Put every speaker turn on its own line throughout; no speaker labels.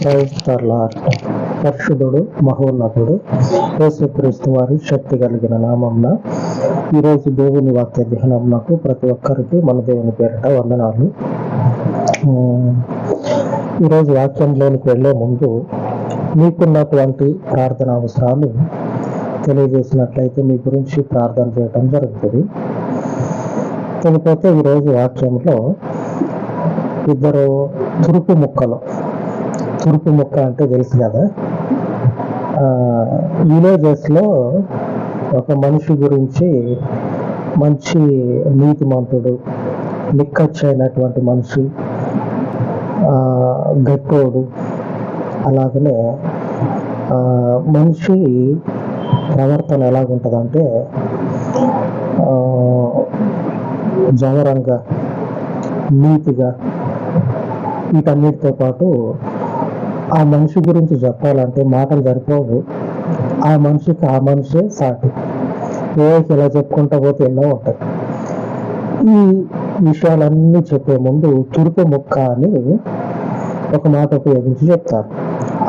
క్రైస్తలార్ పరిశుద్ధుడు మహోన్నతుడు యేసుక్రీస్తు వారి శక్తి కలిగిన నామంన ఈరోజు దేవుని వాక్య ధ్యానంకు ప్రతి ఒక్కరికి మన దేవుని పేరిట వందనాలు. ఈరోజు వాక్యంలోనికి వెళ్ళే ముందు మీకున్నటువంటి ప్రార్థన అవసరాలు తెలియజేసినట్లయితే మీ గురించి ప్రార్థన చేయడం జరుగుతుంది. కాకపోతే ఈరోజు వాక్యంలో ఇద్దరు తురుపు ముక్కలు కురుపు ముక్క అంటే తెలుసు కదా. విలేజెస్లో ఒక మనిషి గురించి మంచి నీతిమంతుడు నిక్కచ్చైనటువంటి మనిషి గట్టోడు అలాగనే మనిషి ప్రవర్తన ఎలాగుంటుందంటే జవరంగా నీతిగా వీటన్నిటితో పాటు ఆ మనిషి గురించి చెప్పాలంటే మాటలు సరిపోవు. ఆ మనిషికి ఆ మనిషే సాటి. ఏ ఇలా చెప్పుకుంటా పోతే ఎన్నో ఉంటాయి. ఈ విషయాలన్నీ చెప్పే ముందు తురుపు ముక్క అని ఒక మాట ఉపయోగించి చెప్తారు.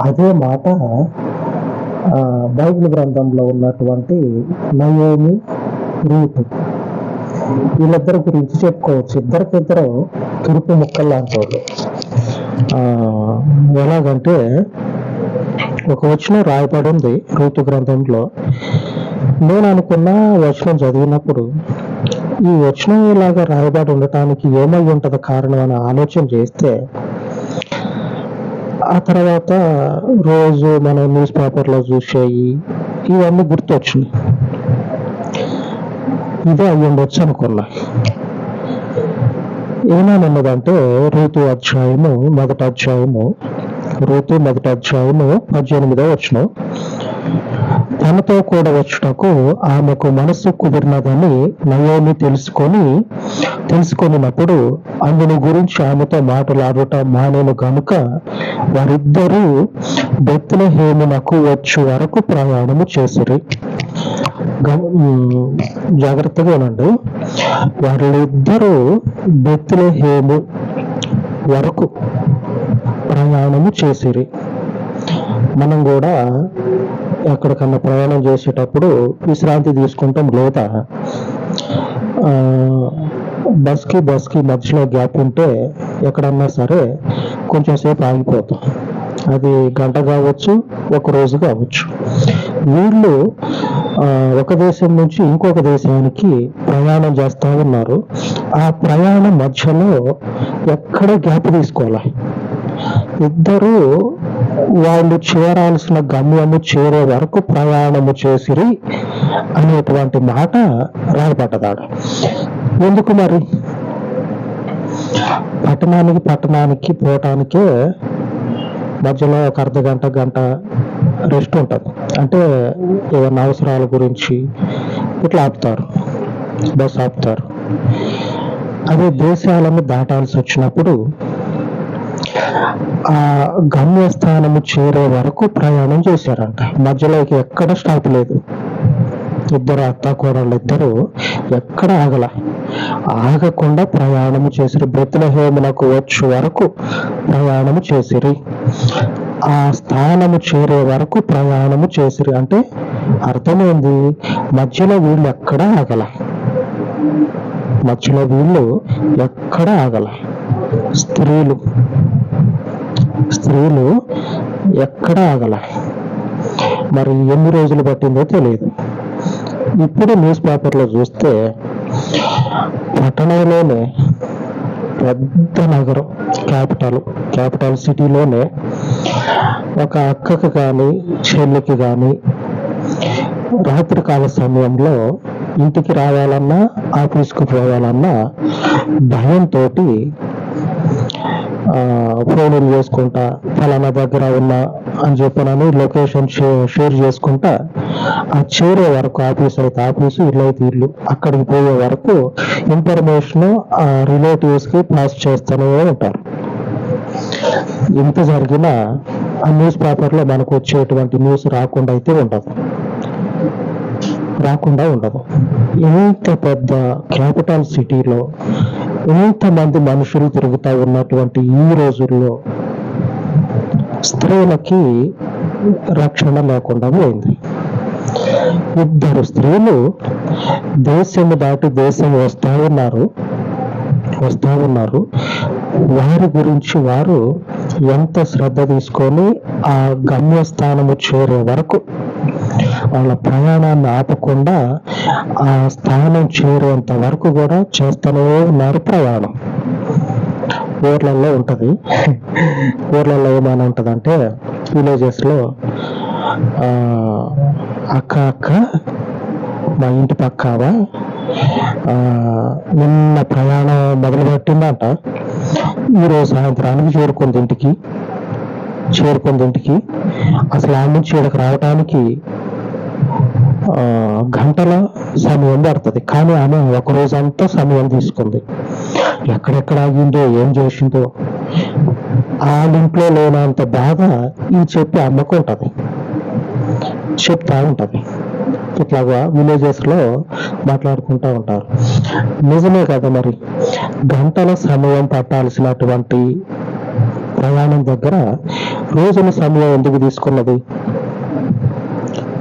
అదే మాట బైబిల్ గ్రంథంలో ఉన్నటువంటి నయోమి రూట్ వీళ్ళిద్దరి గురించి చెప్పుకోవచ్చు. ఇద్దరికిద్దరు తురుపు ముక్కలు లాంటి వాళ్ళు ఎలాగంటే ఒక వచనం రాయబడి ఉంది ఋతు గ్రంథంలో. నేను అనుకున్న వచనం చదివినప్పుడు ఈ వచనం ఇలాగా రాయబడి ఉండటానికి ఏమై ఉంటది కారణం అని ఆలోచన చేస్తే ఆ తర్వాత రోజు మనం న్యూస్ పేపర్లో చూసేవి ఇవన్నీ గుర్తొచ్చినాయి. ఇదే అయ్యి ఉండొచ్చు అనుకున్నా. ఏమన్నదంటే ఋతు అధ్యాయము మొదటి అధ్యాయము ఋతు మొదటి అధ్యాయము పద్దెనిమిదో వచ్చిన తనతో కూడా వచ్చుటకు ఆమెకు మనసు కుదిరినదని నయోమి తెలుసుకొని తెలుసుకొనినప్పుడు అందుని గురించి ఆమెతో మాట్లాడుట మానేను గనుక వారిద్దరూ బెత్లెహేమునకు వచ్చు వరకు ప్రయాణము చేసిరి. జాగ్రత్తగా వినండి వాళ్ళిద్దరూ బెత్లెహేము వరకు ప్రయాణము చేసిరి. మనం కూడా ఎక్కడికన్నా ప్రయాణం చేసేటప్పుడు విశ్రాంతి తీసుకుంటాం లేదా బస్కి బస్కి మధ్యలో గ్యాప్ ఉంటే ఎక్కడన్నా సరే కొంచెం సేపు ఆగిపోతాం. అది గంట కావచ్చు ఒక రోజు కావచ్చు. వీళ్ళు ఒక దేశం నుంచి ఇంకొక దేశానికి ప్రయాణం చేస్తూ ఉన్నారు. ఆ ప్రయాణం మధ్యలో ఎక్కడ గ్యాప్ తీసుకోవాలి? ఇద్దరు వాళ్ళు చేరాల్సిన గమ్యము చేరే వరకు ప్రయాణము చేసిరి అనేటువంటి మాట రాయబడ్డదాడు. ఎందుకు మరి? పట్టణానికి పట్టణానికి పోవటానికే మధ్యలో ఒక అర్ధ గంట గంట రెస్ట్ ఉంటుంది. అంటే ఏమైనా అవసరాల గురించి ఇట్లా ఆపుతారు. బస్ ఆపుతారు. అదే దేశాలను దాటాల్సి వచ్చినప్పుడు ఆ గమ్యస్థానము చేరే వరకు ప్రయాణం చేశారంట. మధ్యలోకి ఎక్కడ స్టాప్ లేదు. ఇద్దరు అత్త కోడళ్ళు ఇద్దరు ఎక్కడ ఆగల. ఆగకుండా ప్రయాణము చేసిరి. బెత్లహేమునకు వచ్చు వరకు ప్రయాణము చేసిరి. ఆ స్థానము చేరే వరకు ప్రయాణము చేసిరి. అంటే అర్థమైంది మధ్యలో వీళ్ళు ఎక్కడ ఆగల. మధ్యలో వీళ్ళు ఎక్కడ ఆగల. స్త్రీలు స్త్రీలు ఎక్కడ ఆగల. మరి ఎన్ని రోజులు పట్టిందో తెలియదు. ఇప్పుడు న్యూస్ పేపర్లో చూస్తే పట్టణంలోనే పెద్ద నగరం క్యాపిటల్ క్యాపిటల్ సిటీలోనే ఒక అక్కకి కానీ చెల్లికి కానీ రాత్రికాల సమయంలో ఇంటికి రావాలన్నా ఆఫీస్కి పోవాలన్నా భయంతో ఫోన్లు చేసుకుంటా ఫలానా దగ్గర ఉన్నా అని చెప్పినని లొకేషన్ షేర్ చేసుకుంటా ఆ చేరే వరకు ఆఫీస్ అయితే ఆఫీసు ఇల్లు అయితే ఇల్లు. అక్కడికి పోయే వరకు ఇన్ఫర్మేషన్ ఆ రిలేటివ్స్కి పాస్ చేస్తూనే ఉంటారు. ఎంత జరిగినా ఆ న్యూస్ పేపర్లో మనకు వచ్చేటువంటి న్యూస్ రాకుండా అయితే ఉండదు. రాకుండా ఉండదు. ఇంత పెద్ద క్యాపిటల్ సిటీలో ఇంతమంది మనుషులు తిరుగుతూ ఉన్నటువంటి ఈ రోజుల్లో స్త్రీలకి రక్షణ లేకుండా పోయింది. ఇద్దరు స్త్రీలు దేశం దాటి దేశం వస్తూ ఉన్నారు వస్తా ఉన్నారు. వారి గురించి వారు ఎంత శ్రద్ధ తీసుకొని ఆ గమ్యస్థానము చేరే వరకు వాళ్ళ ప్రయాణాన్ని ఆపకుండా ఆ స్థానం చేరేంత వరకు కూడా చేస్తూనే ఉన్నారు ప్రయాణం. ఊర్లలో ఉంటది. ఊర్లలో ఏమైనా ఉంటది అంటే విలేజెస్లో ఆ, అక్క అక్క మా ఇంటి పక్కవా నిన్న ప్రయాణం ఈరోజు సాయంత్రానికి చేరుకుంది ఇంటికి చేరుకుంది ఇంటికి అసలు ఆ నుంచి ఇక్కడికి రావడానికి ఆ, గంటల సమయం పడుతుంది. కానీ ఆమె ఒక రోజంతా సమయం తీసుకుంది. ఎక్కడెక్కడ ఆగిందో ఏం చేసిందో వాళ్ళ ఇంట్లో లేనంత బాధ ఈ చెప్పి అమ్మకు ఉంటుంది. చెప్తా ఉంటది. ఇట్లాగా విలేజెస్లో మాట్లాడుకుంటూ ఉంటారు. నిజమే కదా మరి? గంటల సమయం పట్టాల్సినటువంటి ప్రయాణం దగ్గర రోజుల సమయం ఎందుకు తీసుకున్నది?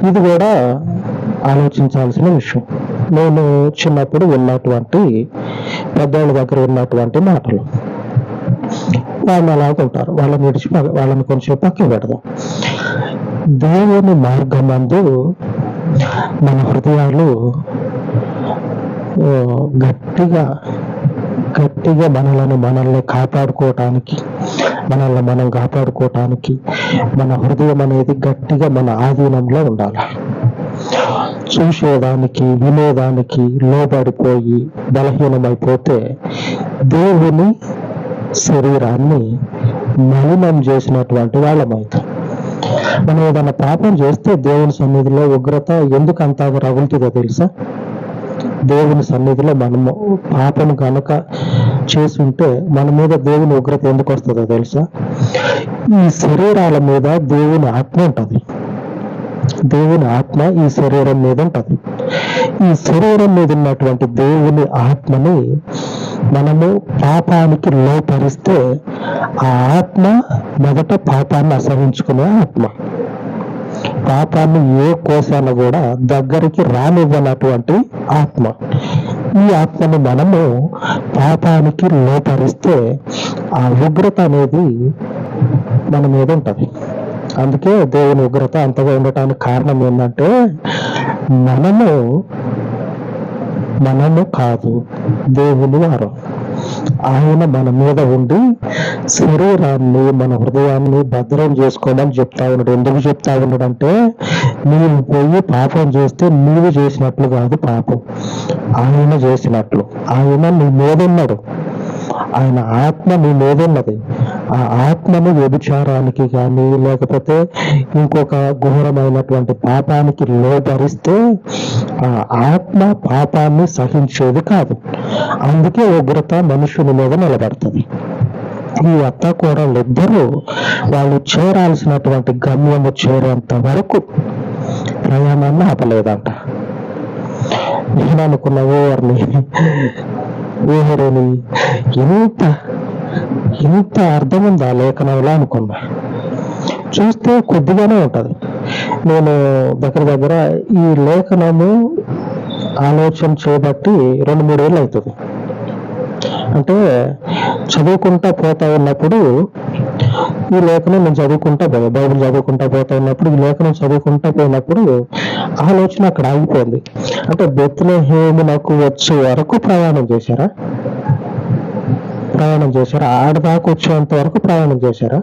ఇది కూడా ఆలోచించాల్సిన విషయం. నేను చిన్నప్పుడు విన్నటువంటి పెద్దవాళ్ళ దగ్గర ఉన్నటువంటి మాటలు. వాళ్ళు అలాగుంటారు వాళ్ళని విడిచి వాళ్ళని కొంచెం పక్కన పెడదాం. దేవుని మార్గమందు మన హృదయాలు గట్టిగా గట్టిగా మనలను మనల్ని కాపాడుకోవటానికి మనల్ని మనం కాపాడుకోవటానికి మన హృదయం అనేది గట్టిగా మన ఆధీనంలో ఉండాలి. చూసేదానికి వినేదానికి లోబడిపోయి బలహీనమైపోతే దేవుని శరీరాన్ని మలినం చేసినటువంటి వాళ్ళమైతాం మనం ఏదైనా పాపం చేస్తే దేవుని సన్నిధిలో ఉగ్రత ఎందుకు అంత రగులుతుందో తెలుసా? దేవుని సన్నిధిలో మనము పాపం కనుక చేసి ఉంటే మన మీద దేవుని ఉగ్రత ఎందుకు వస్తుందో తెలుసా? ఈ శరీరాల మీద దేవుని ఆత్మ ఉంటుంది. దేవుని ఆత్మ ఈ శరీరం మీద ఉంటది. ఈ శరీరం మీద ఉన్నటువంటి దేవుని ఆత్మని మనము పాపానికి లోపరిస్తే ఆ ఆత్మ మొదట పాపాన్ని అసహించుకునే ఆత్మ. పాపాన్ని ఏ కోశాన కూడా దగ్గరికి రానివ్వనటువంటి ఆత్మ. ఈ ఆత్మని మనము పాపానికి లోపరిస్తే ఆ ఉగ్రత అనేది మన మీద ఉంటుంది. అందుకే దేవుని ఉగ్రత అంతగా ఉండటానికి కారణం ఏంటంటే మనము మనము కాదు దేవుని వారు. ఆయన మన మీద ఉండి శరీరాన్ని మన హృదయాన్ని భద్రం చేసుకోమని చెప్తా ఉన్నాడు. ఎందుకు చెప్తా ఉన్నాడు అంటే నీవు పోయి పాపం చేస్తే నీవు చేసినట్లు కాదు పాపం. ఆయన చేసినట్లు. ఆయన నీ మీద ఉన్నాడు. ఆయన ఆత్మ నీ మీద ఉన్నది ఆ ఆత్మను వ్యభిచారానికి కానీ లేకపోతే ఇంకొక ఘోరమైనటువంటి పాపానికి లోపరిస్తే ఆ ఆత్మ పాపాన్ని సహించేది కాదు. అందుకే ఉగ్రత మనుషుని మీద నిలబడుతుంది. ఈ అత్త కోడళ్ళు ఇద్దరు వాళ్ళు చేరాల్సినటువంటి గమ్యము చేరేంత వరకు ప్రయాణాన్ని ఆపలేదంట. నేను అనుకున్న ఓవర్ని ఊహరని ఎంత ఎంత అర్థం ఉందా లేఖనంలో అనుకున్నా. చూస్తే కొద్దిగానే ఉంటుంది. నేను దగ్గర దగ్గర ఈ లేఖనము ఆలోచన చేయబట్టి రెండు మూడు ఏళ్ళు అవుతుంది అంటే చదువుకుంటా పోతా ఉన్నప్పుడు ఈ లేఖనం నేను చదువుకుంటా పోయా బైబుల్ చదువుకుంటా పోతా ఉన్నప్పుడు ఈ లేఖనం చదువుకుంటా పోయినప్పుడు ఆలోచన అక్కడ ఆగిపోయింది. అంటే బెత్లహేము నాకు వచ్చే వరకు ప్రయాణం చేశారా? ప్రయాణం చేశారా? ఆడదాకా వచ్చేంత వరకు ప్రయాణం చేశారా?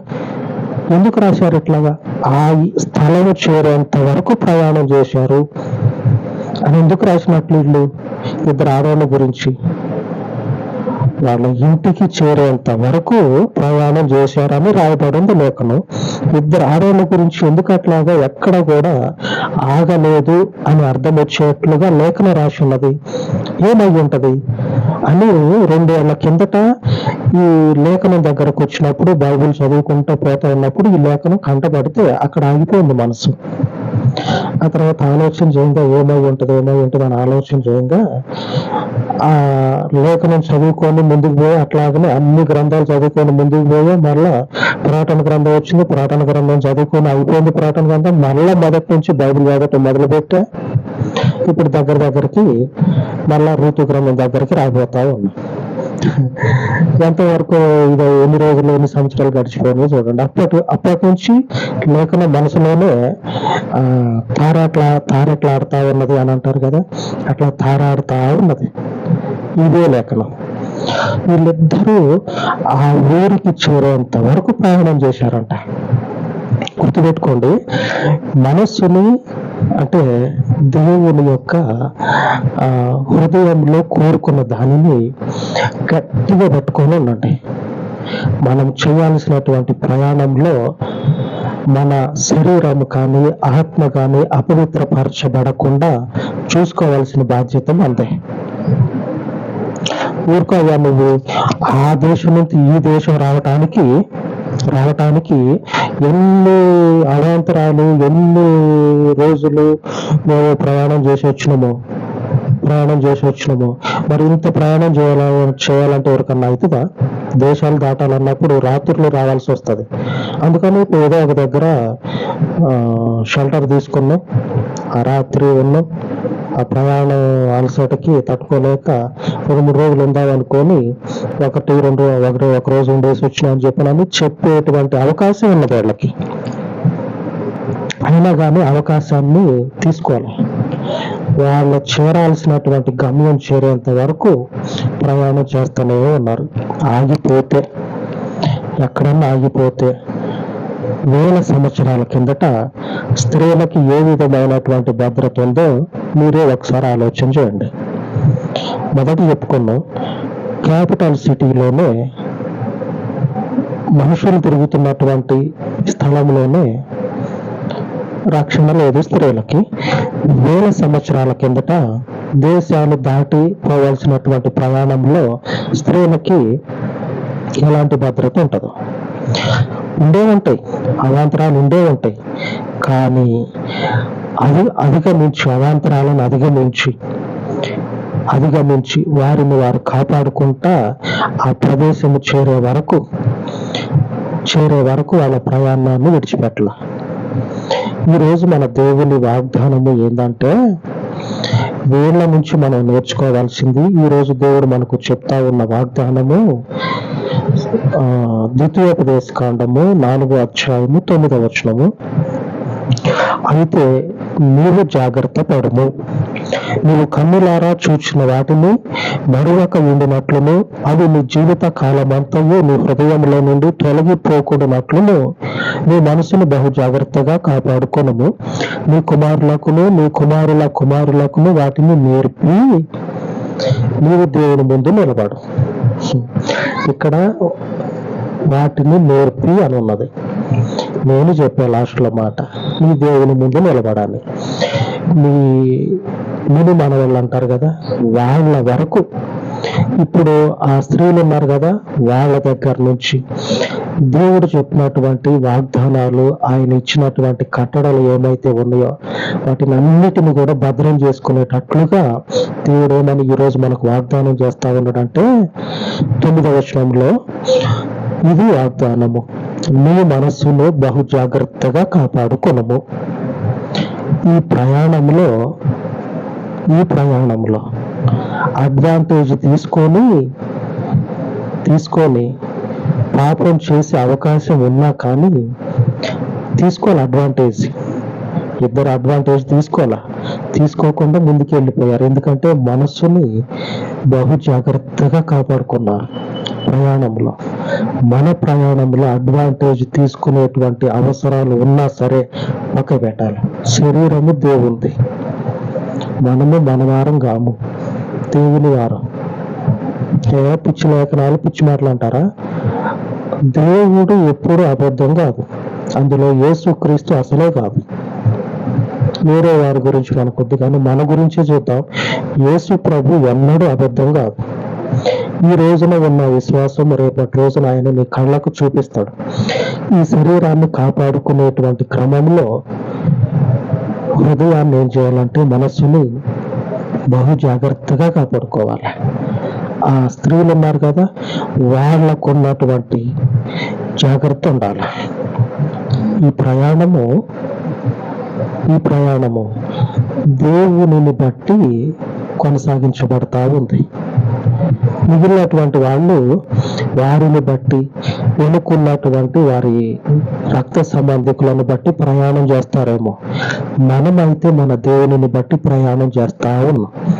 ఎందుకు రాశారు ఇట్లాగా? ఆ స్థలము చేరేంత వరకు ప్రయాణం చేశారు. అని ఎందుకు రాసినట్లు ఇద్దరు ఆడవాళ్ళ గురించి. వాళ్ళ ఇంటికి చేరేంత వరకు ప్రయాణం చేశారని రాయబడింది లేఖను ఇద్దరు ఆడవాళ్ళ గురించి ఎందుకు అట్లాగా ఎక్కడ కూడా ఆగలేదు అని అర్థం వచ్చేట్లుగా లేఖనం రాసి ఉన్నది. ఏమై ఉంటది అని రెండేళ్ళ కిందట ఈ లేఖనం దగ్గరకు వచ్చినప్పుడు బైబిల్ చదువుకుంటూ పోతా ఉన్నప్పుడు ఈ లేఖనం కంటపడితే అక్కడ ఆగిపోయింది మనసు. ఆ తర్వాత ఆలోచన చేయంగా ఏమై ఉంటుంది ఏమై ఉంటుంది అని ఆలోచన చేయంగా ఆ లేఖనం చదువుకొని ముందుకు పోయి అట్లాగనే అన్ని గ్రంథాలు చదువుకొని ముందుకు పోయి మళ్ళా పురాటన గ్రంథం వచ్చింది. పురాటన గ్రంథం చదువుకొని అయిపోయింది పురాటన గ్రంథం. మళ్ళా మొదటి నుంచి బైబిల్ చదవటం మొదలు పెట్టా ఇప్పుడు దగ్గర దగ్గరికి మళ్ళా ఋతు గ్రంథం దగ్గరికి రాబోతా ఉన్నా ఎంతవరకు ఇది ఎన్ని రోజులు ఎన్ని సంవత్సరాలు గడిచిపోయినాయి చూడండి. అప్పటి అప్పటి నుంచి లేఖన మనసులోనే ఆ తారాట్లా తారట్లాడుతా ఉన్నది అని అంటారు కదా. అట్లా తారాడుతా ఉన్నది. ఇదే లేఖనం. వీళ్ళిద్దరూ ఆ ఊరికి చేరేంత వరకు ప్రయాణం చేశారంట. గుర్తుపెట్టుకోండి మనస్సుని అంటే దేవుని యొక్క ఆ, హృదయంలో కోరుకున్న దానిని గట్టిగా పట్టుకొని ఉండండి. మనం చేయాల్సినటువంటి ప్రయాణంలో మన శరీరం కానీ ఆత్మ కానీ అపవిత్రపరచబడకుండా చూసుకోవాల్సిన బాధ్యత మనదే. ఊరుకోవా నువ్వు. ఆ దేశం నుంచి ఈ దేశం రావటానికి రావటానికి ఎన్ని అవాంతరాలు ఎన్ని రోజులు మేము ప్రయాణం చేసి వచ్చినామో ప్రయాణం చేసి వచ్చినామో మరి ఇంత ప్రయాణం చేయాల చేయాలంటే ఎవరికన్నా అవుతుందా? దేశాలు దాటాలన్నప్పుడు రాత్రులు రావాల్సి వస్తుంది. అందుకని ఇప్పుడు ఏదో ఒక దగ్గర షెల్టర్ తీసుకున్నాం. ఆ రాత్రి ఉన్నాం. ఆ ప్రయాణం అలసటకి తట్టుకోలేక ఒక మూడు రోజులు ఉందామనుకొని ఒకటి రెండు ఒకటి ఒక రోజు ఉండేసి వచ్చినా అని చెప్పినని చెప్పేటువంటి అవకాశం ఉన్నది వాళ్ళకి. అయినా కానీ అవకాశాన్ని తీసుకోవాలి. వాళ్ళు చేరాల్సినటువంటి గమ్యం చేరేంత వరకు ప్రయాణం చేస్తూనే ఉన్నారు. ఆగిపోతే ఎక్కడన్నా ఆగిపోతే వేల సంవత్సరాల కిందట స్త్రీలకి ఏ విధమైనటువంటి భద్రత ఉందో మీరే ఒకసారి ఆలోచన చేయండి. మొదట చెప్పుకున్నాం క్యాపిటల్ సిటీలోనే మనుషులు తిరుగుతున్నటువంటి స్థలంలోనే రక్షణ లేదు స్త్రీలకి. వేల సంవత్సరాల కిందట దేశాలు దాటి పోవాల్సినటువంటి ప్రయాణంలో స్త్రీలకి ఎలాంటి భద్రత ఉంటుందో ఉండే ఉంటాయి. అవాంతరాలు ఉండే ఉంటాయి. కానీ అది అధిగమించి అవాంతరాలను అధిగమించి అధిగమించి వారిని వారు కాపాడుకుంటా ఆ ప్రదేశం చేరే వరకు చేరే వరకు వాళ్ళ ప్రయాణాన్ని విడిచిపెట్టాల. ఈరోజు మన దేవుని వాగ్దానము ఏంటంటే వీళ్ళ నుంచి మనం నేర్చుకోవాల్సింది ఈ రోజు దేవుడు మనకు చెప్తా ఉన్న వాగ్దానము ద్వితీయోపదేశ కాండము నాలుగో అధ్యాయము తొమ్మిదో వచనము. అయితే నీవు జాగ్రత్త పడము. నీవు కన్నులారా చూచిన వాటిని మరువక ఉండినట్లును అవి నీ జీవిత కాలమంతయు నీ హృదయంలో నుండి తొలగిపోకూడనట్లును నీ మనసును బహు జాగ్రత్తగా కాపాడుకొనము. నీ కుమారులకును నీ కుమారుల కుమారులకును వాటిని నేర్పి నీవు దేవుని ముందు నిలబడు. ఇక్కడ వాటిని నేర్పి అని ఉన్నది. నేను చెప్పే లాస్ట్లో మాట నీ దేవుని ముందు నిలబడాలి. నీ ముని మనవాళ్ళు అంటారు కదా వాళ్ళ వరకు. ఇప్పుడు ఆ స్త్రీలు ఉన్నారు కదా వాళ్ళ దగ్గర నుంచి. దేవుడు చెప్పినటువంటి వాగ్దానాలు ఆయన ఇచ్చినటువంటి కట్టడలు ఏమైతే ఉన్నాయో వాటిని అన్నిటిని కూడా భద్రం చేసుకునేటట్లుగా దేవుడు ఏమని ఈరోజు మనకు వాగ్దానం చేస్తా ఉన్నాడంటే తొమ్మిదవ వచనంలో ఇది వాగ్దానము. మీ మనస్సును బహు జాగ్రత్తగా కాపాడుకొనము. ఈ ప్రయాణంలో ఈ ప్రయాణంలో అడ్వాంటేజ్ తీసుకొని తీసుకొని పాపం చేసే అవకాశం ఉన్నా కానీ తీసుకోవాలి అడ్వాంటేజ్ ఇద్దరు అడ్వాంటేజ్ తీసుకోవాలా? తీసుకోకుండా ముందుకు వెళ్ళిపోయారు. ఎందుకంటే మనస్సుని బహు జాగ్రత్తగా కాపాడుకున్నారు ప్రయాణంలో. మన ప్రయాణంలో అడ్వాంటేజ్ తీసుకునేటువంటి అవసరాలు ఉన్నా సరే పక్క పెట్టాలి. శరీరము దేవుంది మనము మనవారం కాము. దేవుని వారం. ఏ పిచ్చి లేఖనాలు పిచ్చి మాటలు అంటారా? దేవుడు ఎప్పుడు అబద్ధం కాదు. అందులో యేసుక్రీస్తు అసలే కాదు. వేరే వారి గురించి మనకొద్దు కానీ మన గురించి చూద్దాం. యేసు ప్రభు ఎన్నడూ అబద్ధం కాదు. ఈ రోజున ఉన్న విశ్వాసం రేపటి రోజున ఆయన మీ కళ్ళకు చూపిస్తాడు. ఈ శరీరాన్ని కాపాడుకునేటువంటి క్రమంలో హృదయాన్ని ఏం చేయాలంటే మనస్సుని బహు జాగ్రత్తగా కాపాడుకోవాలి. ఆ స్త్రీలు ఉన్నారు కదా వాళ్ళకు ఉన్నటువంటి జాగ్రత్త ఉండాలి. ఈ ప్రయాణము ఈ ప్రయాణము దేవునిని బట్టి కొనసాగించబడతా ఉంది. మిగిలినటువంటి వాళ్ళు వారిని బట్టి వెనుకున్నటువంటి వారి రక్త సంబంధికులను బట్టి ప్రయాణం చేస్తారేమో. మనమైతే మన దేవునిని బట్టి ప్రయాణం చేస్తా ఉన్నాం.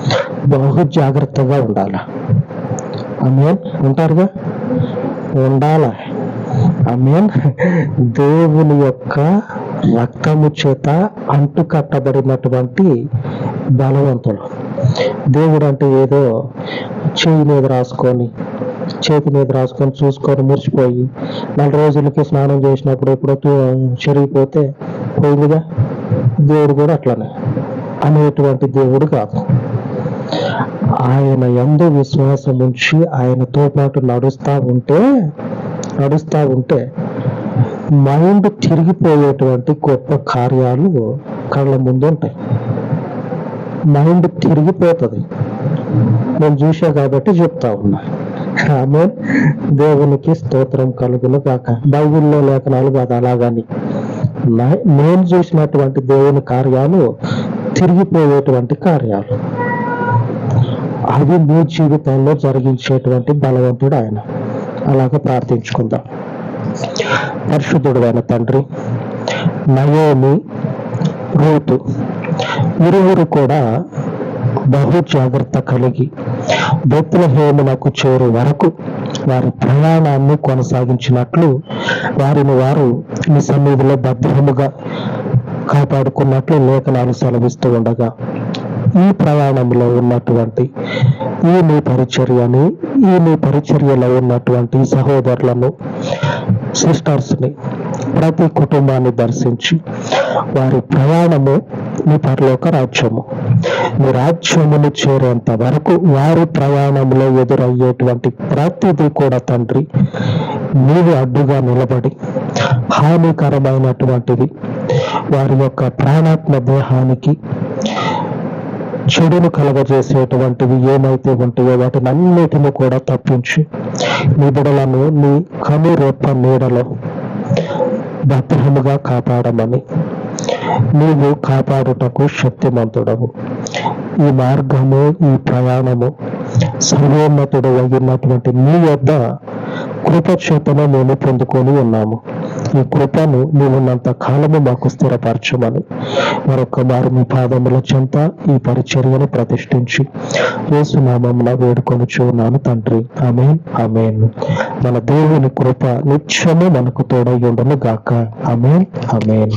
బహు జాగ్రత్తగా ఉండాలి? ఆమె ఉంటారుగా? ఉండాల? ఆమెన్. దేవుని యొక్క రక్తము చేత అంటు కట్టబడినటువంటి బలవంతులు. దేవుడు అంటే ఏదో చేయి మీద రాసుకొని చేతి మీద రాసుకొని చూసుకొని మురిసిపోయి నాలుగు రోజులకి స్నానం చేసినప్పుడు ఎప్పుడో చెరిగిపోతే పోయిందిగా? దేవుడు కూడా అట్లనే. అనేటువంటి దేవుడు కాదు. ఆయన ఎందు విశ్వాసం ఉంచి ఆయనతో పాటు నడుస్తా ఉంటే నడుస్తా ఉంటే మైండ్ తిరిగిపోయేటువంటి గొప్ప కార్యాలు కళ్ళ ముందు ఉంటాయి. మైండ్ తిరిగిపోతుంది. నేను చూసా కాబట్టి చెప్తా ఉన్నా. ఆమె దేవునికి స్తోత్రం కలుగును కాక బైబిల్లో లేఖనాలు కాదు అలాగని. నేను చూసినటువంటి దేవుని కార్యాలు తిరిగిపోయేటువంటి కార్యాలు. అది మీ జీవితంలో జరిగించేటువంటి బలవంతుడు ఆయన. అలాగ ప్రార్థించుకుందాం. పరిశుద్ధుడు అయిన తండ్రి నయోమి రూతు ఇరువురు కూడా బహు జాగ్రత్త కలిగి బెత్లహేమునకు చేరు వరకు వారి ప్రయాణాన్ని కొనసాగించినట్లు వారిని వారు నీ సన్నిధిలో భద్రముగా కాపాడుకున్నట్లు లేఖనాలు సెలవిస్తూ ఉండగా ఈ ప్రయాణంలో ఉన్నటువంటి ఈ మీ పరిచర్యని ఈ మీ పరిచర్యలో ఉన్నటువంటి సహోదరులను సిస్టర్స్ని ప్రతి కుటుంబాన్ని దర్శించి వారి ప్రయాణము మీ పరలోక రాజ్యము. మీ రాజ్యమును చేరేంత వరకు వారి ప్రయాణంలో ఎదురయ్యేటువంటి ప్రతిదీ కూడా తండ్రి నీవు అడ్డుగా నిలబడి హానికరమైనటువంటివి వారి యొక్క ప్రాణాత్మ దేహానికి చెడును కలగజేసేటువంటివి ఏమైతే ఉంటాయో వాటిని అన్నిటిని కూడా తప్పించి. నీ బిడలను నీ కనురెప్ప నీడలో భద్రముగా కాపాడమని. నీవు కాపాడుటకు శక్తిమంతుడవు. ఈ మార్గము ఈ ప్రయాణము సర్వోన్నతుడు అయినటువంటి నీ వద్ద కృప మేము పొందుకొని ఉన్నాము. నీ కృపను నీవున్నంత కాలము మాకు స్థిరపరచమని. మరొక మారు మీ పాదముల చెంత ఈ పరిచర్యను ప్రతిష్ఠించి వేడుకొని చూనాను తండ్రి. అమేన్ అమేన్ మన దేవుని కృప నిత్యము మనకు తోడయ్యుండను గాక అమేన్ అమేన్